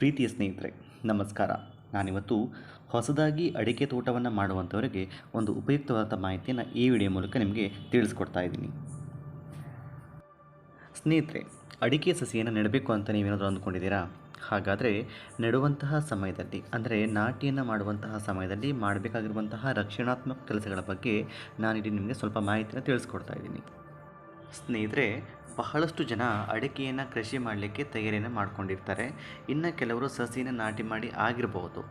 ಪ್ರೀತಿಯ ಸ್ನೇಹಿತರೆ, ನಮಸ್ಕಾರ. ನಾನಿವತ್ತು ಹೊಸದಾಗಿ ಅಡಿಕೆ ತೋಟವನ್ನು ಮಾಡುವಂಥವರಿಗೆ ಒಂದು ಉಪಯುಕ್ತವಾದ ಮಾಹಿತಿಯನ್ನು ಈ ವಿಡಿಯೋ ಮೂಲಕ ನಿಮಗೆ ತಿಳಿಸ್ಕೊಡ್ತಾ ಇದ್ದೀನಿ. ಸ್ನೇಹಿತರೆ, ಅಡಿಕೆ ಸಸಿಯನ್ನು ನೆಡಬೇಕು ಅಂತ ನೀವೇನಾದರೂ ಅಂದ್ಕೊಂಡಿದ್ದೀರಾ? ಹಾಗಾದರೆ ನೆಡುವಂತಹ ಸಮಯದಲ್ಲಿ, ಅಂದರೆ ನಾಟಿಯನ್ನು ಮಾಡುವಂತಹ ಸಮಯದಲ್ಲಿ ಮಾಡಬೇಕಾಗಿರುವಂತಹ ರಕ್ಷಣಾತ್ಮಕ ಕೆಲಸಗಳ ಬಗ್ಗೆ ನಾನಿಲ್ಲಿ ನಿಮಗೆ ಸ್ವಲ್ಪ ಮಾಹಿತಿಯನ್ನು ತಿಳಿಸ್ಕೊಡ್ತಾ ಇದ್ದೀನಿ. ಸ್ನೇಹಿತರೆ, ಬಹಳಷ್ಟು ಜನ ಅಡಿಕೆಯನ್ನು ಕೃಷಿ ಮಾಡಲಿಕ್ಕೆ ತಯಾರಿಯನ್ನು ಮಾಡ್ಕೊಂಡಿರ್ತಾರೆ. ಇನ್ನು ಕೆಲವರು ಸಸಿನ ನಾಟಿ ಮಾಡಿ ಆಗಿರಬಹುದು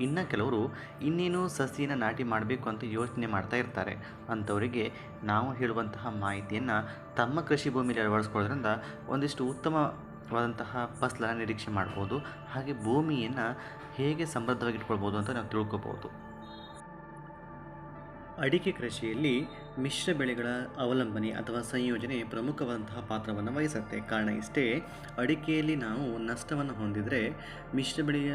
ಇನ್ನು ಕೆಲವರು ಇನ್ನೇನು ಸಸಿನ ನಾಟಿ ಮಾಡಬೇಕು ಅಂತ ಯೋಚನೆ ಮಾಡ್ತಾ ಇರ್ತಾರೆ. ಅಂಥವರಿಗೆ ನಾವು ಹೇಳುವಂತಹ ಮಾಹಿತಿಯನ್ನು ತಮ್ಮ ಕೃಷಿ ಭೂಮಿಯಲ್ಲಿ ಅಳವಡಿಸ್ಕೊಳ್ಳೋದ್ರಿಂದ ಒಂದಿಷ್ಟು ಉತ್ತಮವಾದಂತಹ ಫಸಲನ್ನು ನಿರೀಕ್ಷೆ ಮಾಡ್ಬೋದು. ಹಾಗೆ ಭೂಮಿಯನ್ನು ಹೇಗೆ ಸಮೃದ್ಧವಾಗಿ ಇಟ್ಕೊಳ್ಬೋದು ಅಂತ ನಾವು ತಿಳ್ಕೊಬೋದು ಅಡಿಕೆ ಕೃಷಿಯಲ್ಲಿ ಮಿಶ್ರ ಬೆಳೆಗಳ ಅವಲಂಬನೆ ಅಥವಾ ಸಂಯೋಜನೆ ಪ್ರಮುಖವಾದಂತಹ ಪಾತ್ರವನ್ನು ವಹಿಸುತ್ತೆ. ಕಾರಣ ಇಷ್ಟೇ, ಅಡಿಕೆಯಲ್ಲಿ ನಾವು ನಷ್ಟವನ್ನು ಹೊಂದಿದರೆ ಮಿಶ್ರ ಬೆಳೆಯ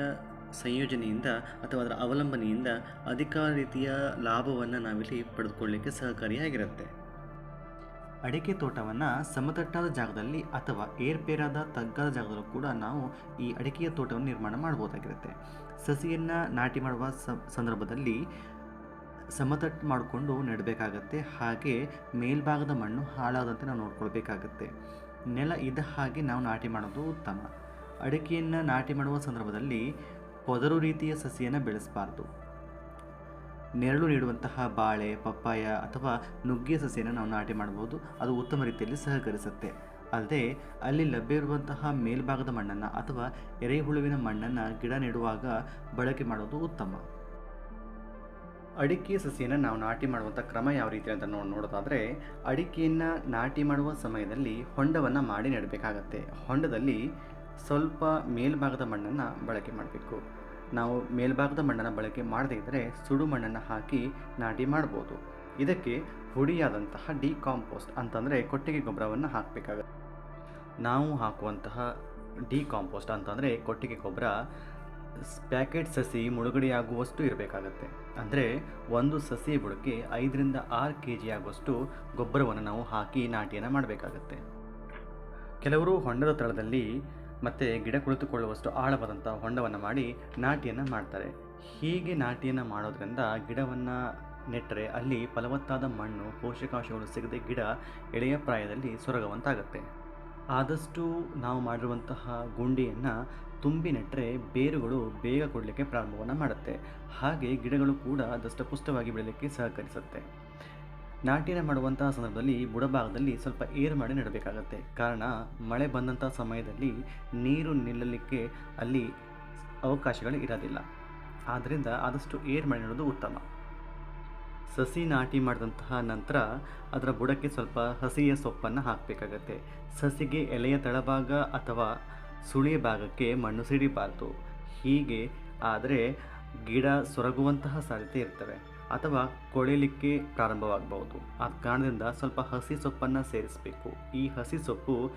ಸಂಯೋಜನೆಯಿಂದ ಅಥವಾ ಅದರ ಅವಲಂಬನೆಯಿಂದ ಅಧಿಕ ರೀತಿಯ ಲಾಭವನ್ನು ನಾವಿಲ್ಲಿ ಪಡೆದುಕೊಳ್ಳಲಿಕ್ಕೆ ಸಹಕಾರಿಯಾಗಿರುತ್ತೆ. ಅಡಿಕೆ ತೋಟವನ್ನು ಸಮತಟ್ಟಾದ ಜಾಗದಲ್ಲಿ ಅಥವಾ ಏರ್ಪೇರಾದ ತಗ್ಗದ ಜಾಗದಲ್ಲೂ ಕೂಡ ನಾವು ಈ ಅಡಿಕೆಯ ತೋಟವನ್ನು ನಿರ್ಮಾಣ ಮಾಡ್ಬೋದಾಗಿರುತ್ತೆ ಸಸಿಯನ್ನು ನಾಟಿ ಮಾಡುವ ಸಂದರ್ಭದಲ್ಲಿ ಸಮತಟ್ಟು ಮಾಡಿಕೊಂಡು ನೆಡಬೇಕಾಗತ್ತೆ. ಹಾಗೆ ಮೇಲ್ಭಾಗದ ಮಣ್ಣು ಹಾಳಾಗದಂತೆ ನಾವು ನೋಡ್ಕೊಳ್ಬೇಕಾಗತ್ತೆ. ನೆಲ ಇದ್ದ ಹಾಗೆ ನಾವು ನಾಟಿ ಮಾಡೋದು ಉತ್ತಮ. ಅಡಿಕೆಯನ್ನು ನಾಟಿ ಮಾಡುವ ಸಂದರ್ಭದಲ್ಲಿ ಪೊದರು ರೀತಿಯ ಸಸಿಯನ್ನು ಬೆಳೆಸಬಾರ್ದು. ನೆರಳು ನೀಡುವಂತಹ ಬಾಳೆ, ಪಪ್ಪಾಯ ಅಥವಾ ನುಗ್ಗೆ ಸಸಿಯನ್ನು ನಾವು ನಾಟಿ ಮಾಡ್ಬೋದು ಅದು ಉತ್ತಮ ರೀತಿಯಲ್ಲಿ ಸಹಕರಿಸುತ್ತೆ. ಅಲ್ಲದೆ ಅಲ್ಲಿ ಲಭ್ಯ ಇರುವಂತಹ ಮೇಲ್ಭಾಗದ ಮಣ್ಣನ್ನು ಅಥವಾ ಎರೆಹುಳುವಿನ ಮಣ್ಣನ್ನು ಗಿಡ ನೆಡುವಾಗ ಬಳಕೆ ಮಾಡೋದು ಉತ್ತಮ. ಅಡಿಕೆ ಸಸಿಯನ್ನು ನಾವು ನಾಟಿ ಮಾಡುವಂಥ ಕ್ರಮ ಯಾವ ರೀತಿ ಅಂತ ನೋಡಿ ನೋಡೋದಾದರೆ, ಅಡಿಕೆಯನ್ನು ನಾಟಿ ಮಾಡುವ ಸಮಯದಲ್ಲಿ ಹೊಂಡವನ್ನು ಮಾಡಿ ನೆಡಬೇಕಾಗತ್ತೆ. ಹೊಂಡದಲ್ಲಿ ಸ್ವಲ್ಪ ಮೇಲ್ಭಾಗದ ಮಣ್ಣನ್ನು ಬಳಕೆ ಮಾಡಬೇಕು. ನಾವು ಮೇಲ್ಭಾಗದ ಮಣ್ಣನ್ನು ಬಳಕೆ ಮಾಡದೇ ಇದ್ದರೆ ಸುಡು ಮಣ್ಣನ್ನು ಹಾಕಿ ನಾಟಿ ಮಾಡ್ಬೋದು. ಇದಕ್ಕೆ ಹುಡಿಯಾದಂತಹ ಡಿಕಾಂಪೋಸ್ಟ್ ಅಂತಂದರೆ ಕೊಟ್ಟಿಗೆ ಗೊಬ್ಬರವನ್ನು ಹಾಕಬೇಕಾಗತ್ತೆ. ನಾವು ಹಾಕುವಂತಹ ಡಿಕಾಂಪೋಸ್ಟ್ ಅಂತಂದರೆ ಕೊಟ್ಟಿಗೆ ಗೊಬ್ಬರ ಪ್ಯಾಕೆಟ್ ಸಸಿ ಮುಳುಗಡೆಯಾಗುವಷ್ಟು ಇರಬೇಕಾಗತ್ತೆ. ಅಂದರೆ ಒಂದು ಸಸಿ ಬುಡಕ್ಕೆ ಐದರಿಂದ ಆರು ಕೆ ಜಿ ಆಗುವಷ್ಟು ಗೊಬ್ಬರವನ್ನು ನಾವು ಹಾಕಿ ನಾಟಿಯನ್ನು ಮಾಡಬೇಕಾಗತ್ತೆ. ಕೆಲವರು ಹೊಂಡದ ತಳದಲ್ಲಿ ಮತ್ತು ಗಿಡ ಕುಳಿತುಕೊಳ್ಳುವಷ್ಟು ಆಳವಾದಂಥ ಹೊಂಡವನ್ನು ಮಾಡಿ ನಾಟಿಯನ್ನು ಮಾಡ್ತಾರೆ. ಹೀಗೆ ನಾಟಿಯನ್ನು ಮಾಡೋದ್ರಿಂದ ಗಿಡವನ್ನು ನೆಟ್ಟರೆ ಅಲ್ಲಿ ಫಲವತ್ತಾದ ಮಣ್ಣು, ಪೋಷಕಾಂಶಗಳು ಸಿಗದೆ ಗಿಡ ಎಳೆಯ ಪ್ರಾಯದಲ್ಲಿ ಸೊರಗುವಂತಾಗತ್ತೆ. ಆದಷ್ಟು ನಾವು ಮಾಡಿರುವಂತಹ ಗುಂಡಿಯನ್ನು ತುಂಬಿ ನೆಟ್ಟರೆ ಬೇರುಗಳು ಬೇಗ ಕೊಡಲಿಕ್ಕೆ ಪ್ರಾರಂಭವನ್ನು ಮಾಡುತ್ತೆ. ಹಾಗೆ ಗಿಡಗಳು ಕೂಡ ದಷ್ಟಪುಷ್ಟವಾಗಿ ಬೆಳೆಯಲಿಕ್ಕೆ ಸಹಕರಿಸುತ್ತೆ. ನಾಟಿನ ಮಾಡುವಂತಹ ಸಂದರ್ಭದಲ್ಲಿ ಬುಡಭಾಗದಲ್ಲಿ ಸ್ವಲ್ಪ ಏರು ಮಾಡಿ ನೆಡಬೇಕಾಗತ್ತೆ. ಕಾರಣ, ಮಳೆ ಬಂದಂಥ ಸಮಯದಲ್ಲಿ ನೀರು ನಿಲ್ಲಲಿಕ್ಕೆ ಅಲ್ಲಿ ಅವಕಾಶಗಳು ಇರೋದಿಲ್ಲ. ಆದ್ದರಿಂದ ಆದಷ್ಟು ಏರ್ ಮಾಡಿ ನೆಡೋದು ಉತ್ತಮ. ಸಸಿ ನಾಟಿ ಮಾಡಿದಂತಹ ನಂತರ ಅದರ ಬುಡಕ್ಕೆ ಸ್ವಲ್ಪ ಹಸಿಯ ಸೊಪ್ಪನ್ನು ಹಾಕಬೇಕಾಗತ್ತೆ. ಸಸಿಗೆ ಎಲೆಯ ತಳಭಾಗ ಅಥವಾ ಸುಳಿಯ ಭಾಗಕ್ಕೆ ಮಣ್ಣು ಸಿಡಿಬಾರ್ದು. ಹೀಗೆ ಆದರೆ ಗಿಡ ಸೊರಗುವಂತಹ ಸಾಧ್ಯತೆ ಇರ್ತವೆ ಅಥವಾ ಕೊಳೆಯಲಿಕ್ಕೆ ಪ್ರಾರಂಭವಾಗಬಹುದು. ಆ ಕಾರಣದಿಂದ ಸ್ವಲ್ಪ ಹಸಿ ಸೊಪ್ಪನ್ನು ಸೇರಿಸಬೇಕು. ಈ ಹಸಿ ಸೊಪ್ಪು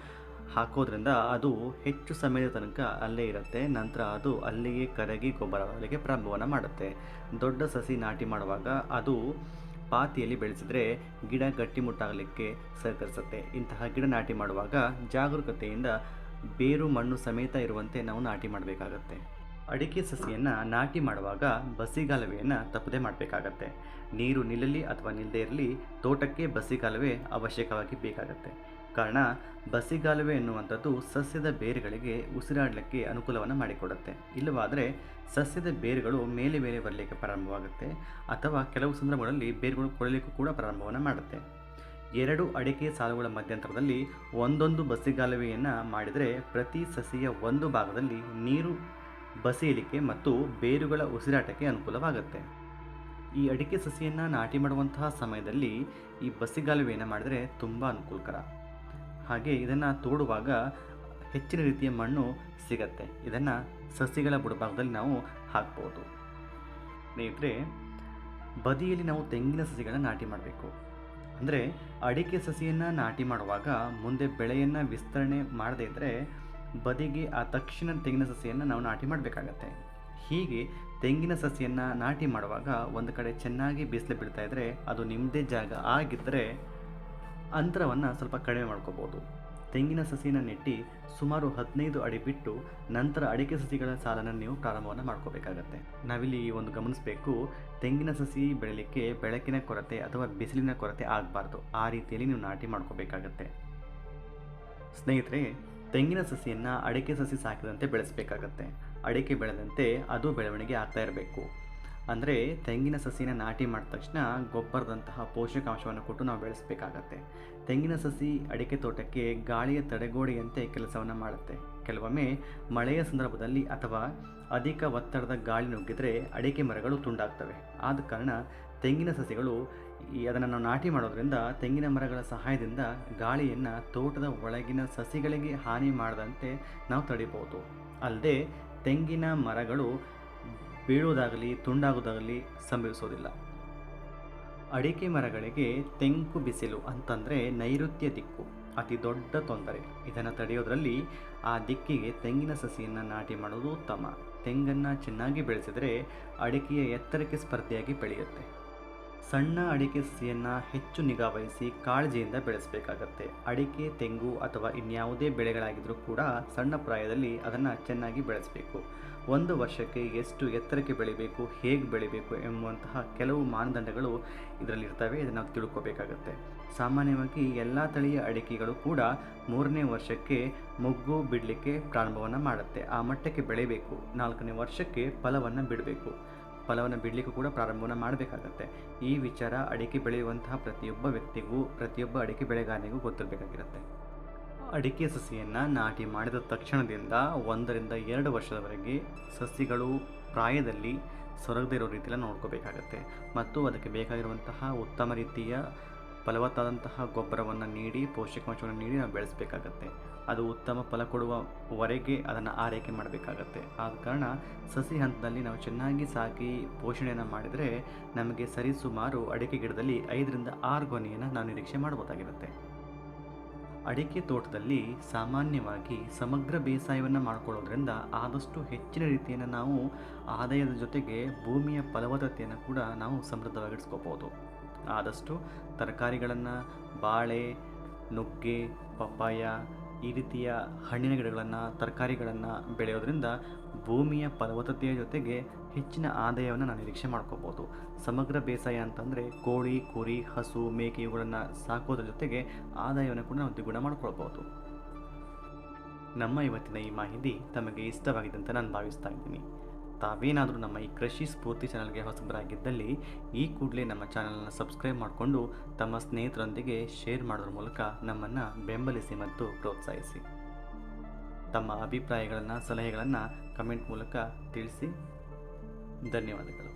ಹಾಕೋದ್ರಿಂದ ಅದು ಹೆಚ್ಚು ಸಮಯದ ತನಕ ಅಲ್ಲೇ ಇರುತ್ತೆ. ನಂತರ ಅದು ಅಲ್ಲಿಗೆ ಕರಗಿ ಗೊಬ್ಬರಗಳಿಗೆ ಪ್ರಾರಂಭವನ್ನು ಮಾಡುತ್ತೆ. ದೊಡ್ಡ ಸಸಿ ನಾಟಿ ಮಾಡುವಾಗ ಅದು ಪಾತಿಯಲ್ಲಿ ಬೆಳೆಸಿದರೆ ಗಿಡ ಗಟ್ಟಿಮುಟ್ಟಾಗಲಿಕ್ಕೆ ಸಹಕರಿಸುತ್ತೆ. ಇಂತಹ ಗಿಡ ನಾಟಿ ಮಾಡುವಾಗ ಜಾಗರೂಕತೆಯಿಂದ ಬೇರು ಮಣ್ಣು ಸಮೇತ ಇರುವಂತೆ ನಾವು ನಾಟಿ ಮಾಡಬೇಕಾಗತ್ತೆ. ಅಡಿಕೆ ಸಸಿಯನ್ನು ನಾಟಿ ಮಾಡುವಾಗ ಬಸಿಗಾಲುವೆಯನ್ನು ತಪ್ಪದೆ ಮಾಡಬೇಕಾಗತ್ತೆ. ನೀರು ನಿಲ್ಲಲಿ ಅಥವಾ ನಿಲ್ಲದೇ ಇರಲಿ, ತೋಟಕ್ಕೆ ಬಸಿಗಾಲುವೆ ಅವಶ್ಯಕವಾಗಿ ಬೇಕಾಗತ್ತೆ. ಕಾರಣ ಬಸಿಗಾಲುವೆ ಎನ್ನುವಂಥದ್ದು ಸಸ್ಯದ ಬೇರುಗಳಿಗೆ ಉಸಿರಾಡಲಿಕ್ಕೆ ಅನುಕೂಲವನ್ನು ಮಾಡಿಕೊಡುತ್ತೆ. ಇಲ್ಲವಾದರೆ ಸಸ್ಯದ ಬೇರುಗಳು ಮೇಲೆ ಮೇಲೆ ಬರಲಿಕ್ಕೆ ಪ್ರಾರಂಭವಾಗುತ್ತೆ ಅಥವಾ ಕೆಲವು ಸಂದರ್ಭಗಳಲ್ಲಿ ಬೇರುಗಳು ಕೊಡಲಿಕ್ಕೂ ಕೂಡ ಪ್ರಾರಂಭವನ್ನು ಮಾಡುತ್ತೆ. ಎರಡು ಅಡಿಕೆ ಸಾಲುಗಳ ಮಧ್ಯಂತರದಲ್ಲಿ ಒಂದೊಂದು ಬಸಿಗಾಲುವೆಯನ್ನು ಮಾಡಿದರೆ ಪ್ರತಿ ಸಸಿಯ ಒಂದು ಭಾಗದಲ್ಲಿ ನೀರು ಬಸಿಯಲಿಕ್ಕೆ ಮತ್ತು ಬೇರುಗಳ ಉಸಿರಾಟಕ್ಕೆ ಅನುಕೂಲವಾಗುತ್ತೆ. ಈ ಅಡಿಕೆ ಸಸಿಯನ್ನು ನಾಟಿ ಮಾಡುವಂತಹ ಸಮಯದಲ್ಲಿ ಈ ಬಸಿಗಾಲುವೆಯನ್ನು ಮಾಡಿದರೆ ತುಂಬ ಅನುಕೂಲಕರ. ಹಾಗೆ ಇದನ್ನು ತೋಡುವಾಗ ಹೆಚ್ಚಿನ ರೀತಿಯ ಮಣ್ಣು ಸಿಗತ್ತೆ. ಇದನ್ನು ಸಸಿಗಳ ಬುಡಭಾಗದಲ್ಲಿ ನಾವು ಹಾಕ್ಬೋದು. ಸ್ನೇಹಿತರೆ, ಬದಿಯಲ್ಲಿ ನಾವು ತೆಂಗಿನ ಸಸಿಗಳನ್ನು ನಾಟಿ ಮಾಡಬೇಕು. ಅಂದರೆ ಅಡಿಕೆ ಸಸಿಯನ್ನು ನಾಟಿ ಮಾಡುವಾಗ ಮುಂದೆ ಬೆಳೆಯನ್ನು ವಿಸ್ತರಣೆ ಮಾಡದೇ ಇದ್ದರೆ ಬದಿಗೆ ಆ ತಕ್ಷಣ ತೆಂಗಿನ ಸಸಿಯನ್ನು ನಾವು ನಾಟಿ ಮಾಡಬೇಕಾಗತ್ತೆ. ಹೀಗೆ ತೆಂಗಿನ ಸಸಿಯನ್ನು ನಾಟಿ ಮಾಡುವಾಗ ಒಂದು ಕಡೆ ಚೆನ್ನಾಗಿ ಬಿಸಿಲು ಬೀಳ್ತಾ ಇದ್ದರೆ ಅದು ನಿಮ್ಮದೇ ಜಾಗ. ಆಗಿದ್ದರೆ ಅಂತರವನ್ನು ಸ್ವಲ್ಪ ಕಡಿಮೆ ಮಾಡ್ಕೋಬೋದು. ತೆಂಗಿನ ಸಸಿಯನ್ನು ನೆಟ್ಟಿ ಸುಮಾರು ಹದಿನೈದು ಅಡಿ ಬಿಟ್ಟು ನಂತರ ಅಡಿಕೆ ಸಸಿಗಳ ಸಾಲನ್ನು ನೀವು ಪ್ರಾರಂಭವನ್ನು ಮಾಡ್ಕೋಬೇಕಾಗತ್ತೆ. ನಾವಿಲ್ಲಿ ಒಂದು ಗಮನಿಸಬೇಕು, ತೆಂಗಿನ ಸಸಿ ಬೆಳೀಲಿಕ್ಕೆ ಬೆಳಕಿನ ಕೊರತೆ ಅಥವಾ ಬಿಸಿಲಿನ ಕೊರತೆ ಆಗಬಾರ್ದು. ಆ ರೀತಿಯಲ್ಲಿ ನೀವು ನಾಟಿ ಮಾಡ್ಕೋಬೇಕಾಗತ್ತೆ. ಸ್ನೇಹಿತರೆ, ತೆಂಗಿನ ಸಸಿಯನ್ನು ಅಡಿಕೆ ಸಸಿ ಸಾಕಿದಂತೆ ಬೆಳೆಸಬೇಕಾಗತ್ತೆ. ಅಡಿಕೆ ಬೆಳೆದಂತೆ ಅದು ಬೆಳವಣಿಗೆ ಆಗ್ತಾ ಇರಬೇಕು. ಅಂದರೆ ತೆಂಗಿನ ಸಸಿನ ನಾಟಿ ಮಾಡಿದ ತಕ್ಷಣ ಗೊಬ್ಬರದಂತಹ ಪೋಷಕಾಂಶವನ್ನು ಕೊಟ್ಟು ನಾವು ಬೆಳೆಸಬೇಕಾಗತ್ತೆ. ತೆಂಗಿನ ಸಸಿ ಅಡಿಕೆ ತೋಟಕ್ಕೆ ಗಾಳಿಯ ತಡೆಗೋಡೆಯಂತೆ ಕೆಲಸವನ್ನು ಮಾಡುತ್ತೆ. ಕೆಲವೊಮ್ಮೆ ಮಳೆಯ ಸಂದರ್ಭದಲ್ಲಿ ಅಥವಾ ಅಧಿಕ ಒತ್ತಡದ ಗಾಳಿ ನುಗ್ಗಿದರೆ ಅಡಿಕೆ ಮರಗಳು ತುಂಡಾಗ್ತವೆ. ಆದ ಕಾರಣ ತೆಂಗಿನ ಸಸಿಗಳು ಈ ಅದನ್ನು ನಾವು ನಾಟಿ ಮಾಡೋದ್ರಿಂದ ತೆಂಗಿನ ಮರಗಳ ಸಹಾಯದಿಂದ ಗಾಳಿಯನ್ನು ತೋಟದ ಒಳಗಿನ ಸಸಿಗಳಿಗೆ ಹಾನಿ ಮಾಡದಂತೆ ನಾವು ತಡಿಬೋದು ಅಲ್ಲದೆ ತೆಂಗಿನ ಮರಗಳು ಬೀಳುವುದಾಗಲಿ ತುಂಡಾಗೋದಾಗಲಿ ಸಂಭವಿಸೋದಿಲ್ಲ. ಅಡಿಕೆ ಮರಗಳಿಗೆ ತೆಂಕು ಬಿಸಿಲು ಅಂತಂದರೆ ನೈಋತ್ಯ ದಿಕ್ಕು, ಅತಿ ದೊಡ್ಡ ತೊಂದರೆ. ಇದನ್ನು ತಡೆಯೋದ್ರಲ್ಲಿ ಆ ದಿಕ್ಕಿಗೆ ತೆಂಗಿನ ಸಸಿಯನ್ನು ನಾಟಿ ಮಾಡೋದು ಉತ್ತಮ. ತೆಂಗನ್ನು ಚೆನ್ನಾಗಿ ಬೆಳೆಸಿದರೆ ಅಡಿಕೆಯ ಎತ್ತರಕ್ಕೆ ಸ್ಪರ್ಧೆಯಾಗಿ ಬೆಳೆಯುತ್ತೆ. ಸಣ್ಣ ಅಡಿಕೆ ಸಸಿಯನ್ನು ಹೆಚ್ಚು ನಿಗಾವಹಿಸಿ ಕಾಳಜಿಯಿಂದ ಬೆಳೆಸಬೇಕಾಗತ್ತೆ. ಅಡಿಕೆ, ತೆಂಗು ಅಥವಾ ಇನ್ಯಾವುದೇ ಬೆಳೆಗಳಾಗಿದ್ದರೂ ಕೂಡ ಸಣ್ಣ ಪ್ರಾಯದಲ್ಲಿ ಅದನ್ನು ಚೆನ್ನಾಗಿ ಬೆಳೆಸಬೇಕು. ಒಂದು ವರ್ಷಕ್ಕೆ ಎಷ್ಟು ಎತ್ತರಕ್ಕೆ ಬೆಳಿಬೇಕು, ಹೇಗೆ ಬೆಳಿಬೇಕು ಎಂಬಂತಹ ಕೆಲವು ಮಾನದಂಡಗಳು ಇದರಲ್ಲಿ ಇರ್ತವೆ ಇದನ್ನು ನಾವು ತಿಳ್ಕೊಬೇಕಾಗತ್ತೆ. ಸಾಮಾನ್ಯವಾಗಿ ಎಲ್ಲ ತಳಿಯ ಅಡಿಕೆಗಳು ಕೂಡ ಮೂರನೇ ವರ್ಷಕ್ಕೆ ಮೊಗ್ಗು ಬಿಡಲಿಕ್ಕೆ ಪ್ರಾರಂಭವನ್ನು ಮಾಡುತ್ತೆ. ಆ ಮಟ್ಟಕ್ಕೆ ಬೆಳಿಬೇಕು. ನಾಲ್ಕನೇ ವರ್ಷಕ್ಕೆ ಫಲವನ್ನು ಬಿಡಬೇಕು. ಫಲವನ್ನು ಬಿಡಲಿಕ್ಕೂ ಕೂಡ ಪ್ರಾರಂಭವನ್ನು ಮಾಡಬೇಕಾಗತ್ತೆ. ಈ ವಿಚಾರ ಅಡಿಕೆ ಬೆಳೆಯುವಂತಹ ಪ್ರತಿಯೊಬ್ಬ ವ್ಯಕ್ತಿಗೂ, ಪ್ರತಿಯೊಬ್ಬ ಅಡಿಕೆ ಬೆಳೆಗಾರನಿಗೂ ಗೊತ್ತಿರಬೇಕಾಗಿರುತ್ತೆ. ಅಡಿಕೆ ಸಸಿಯನ್ನು ನಾಟಿ ಮಾಡಿದ ತಕ್ಷಣದಿಂದ ಒಂದರಿಂದ ಎರಡು ವರ್ಷದವರೆಗೆ ಸಸಿಗಳು ಪ್ರಾಯದಲ್ಲಿ ಸೊರಗದೇ ಇರೋ ರೀತಿಯಲ್ಲಿ ನೋಡ್ಕೋಬೇಕಾಗತ್ತೆ. ಮತ್ತು ಅದಕ್ಕೆ ಬೇಕಾಗಿರುವಂತಹ ಉತ್ತಮ ರೀತಿಯ ಫಲವತ್ತಾದಂತಹ ಗೊಬ್ಬರವನ್ನು ನೀಡಿ ಪೋಷಕಾಂಶವನ್ನು ನೀಡಿ ನಾವು ಬೆಳೆಸಬೇಕಾಗತ್ತೆ. ಅದು ಉತ್ತಮ ಫಲ ಕೊಡುವವರೆಗೆ ಅದನ್ನು ಆರೈಕೆ ಮಾಡಬೇಕಾಗತ್ತೆ. ಆದ ಕಾರಣ ಸಸಿ ಹಂತದಲ್ಲಿ ನಾವು ಚೆನ್ನಾಗಿ ಸಾಕಿ ಪೋಷಣೆಯನ್ನು ಮಾಡಿದರೆ ನಮಗೆ ಸರಿಸುಮಾರು ಅಡಿಕೆ ಗಿಡದಲ್ಲಿ ಐದರಿಂದ ಆರು ಗೊನೆಯನ್ನು ನಾವು ನಿರೀಕ್ಷೆ ಮಾಡ್ಬೋದಾಗಿರುತ್ತೆ. ಅಡಿಕೆ ತೋಟದಲ್ಲಿ ಸಾಮಾನ್ಯವಾಗಿ ಸಮಗ್ರ ಬೇಸಾಯವನ್ನು ಮಾಡಿಕೊಳ್ಳೋದ್ರಿಂದ ಆದಷ್ಟು ಹೆಚ್ಚಿನ ರೀತಿಯನ್ನು ನಾವು ಆದಾಯದ ಜೊತೆಗೆ ಭೂಮಿಯ ಫಲವತ್ತತೆಯನ್ನು ಕೂಡ ನಾವು ಸಮೃದ್ಧವಾಗಿಡ್ಸ್ಕೋಬೋದು. ಆದಷ್ಟು ತರಕಾರಿಗಳನ್ನು, ಬಾಳೆ, ನುಗ್ಗೆ, ಪಪ್ಪಾಯ ಈ ರೀತಿಯ ಹಣ್ಣಿನ ಗಿಡಗಳನ್ನು, ತರಕಾರಿಗಳನ್ನು ಬೆಳೆಯೋದ್ರಿಂದ ಭೂಮಿಯ ಫಲವತ್ತತೆಯ ಜೊತೆಗೆ ಹೆಚ್ಚಿನ ಆದಾಯವನ್ನು ನಾವು ನಿರೀಕ್ಷೆ ಮಾಡ್ಕೋಬೋದು. ಸಮಗ್ರ ಬೇಸಾಯ ಅಂತಂದರೆ ಕೋಳಿ, ಕುರಿ, ಹಸು, ಮೇಕೆ ಇವುಗಳನ್ನು ಸಾಕೋದ್ರ ಜೊತೆಗೆ ಆದಾಯವನ್ನು ಕೂಡ ನಾವು ದ್ವಿಗುಣ ಮಾಡ್ಕೊಳ್ಬೋದು. ನಮ್ಮ ಇವತ್ತಿನ ಈ ಮಾಹಿತಿ ತಮಗೆ ಇಷ್ಟವಾಗಿದೆ ಅಂತ ನಾನು ಭಾವಿಸ್ತಾ ಇದ್ದೀನಿ. ತಾವೇನಾದರೂ ನಮ್ಮ ಈ ಕೃಷಿ ಸ್ಫೂರ್ತಿ ಚಾನಲ್ಗೆ ಹೊಸಬರಾಗಿದ್ದಲ್ಲಿ ಈ ಕೂಡಲೇ ನಮ್ಮ ಚಾನಲನ್ನು ಸಬ್ಸ್ಕ್ರೈಬ್ ಮಾಡಿಕೊಂಡು ತಮ್ಮ ಸ್ನೇಹಿತರೊಂದಿಗೆ ಶೇರ್ ಮಾಡೋದ್ರ ಮೂಲಕ ನಮ್ಮನ್ನು ಬೆಂಬಲಿಸಿ ಮತ್ತು ಪ್ರೋತ್ಸಾಹಿಸಿ. ತಮ್ಮ ಅಭಿಪ್ರಾಯಗಳನ್ನು, ಸಲಹೆಗಳನ್ನು ಕಮೆಂಟ್ ಮೂಲಕ ತಿಳಿಸಿ ಧನ್ಯವಾದಗಳು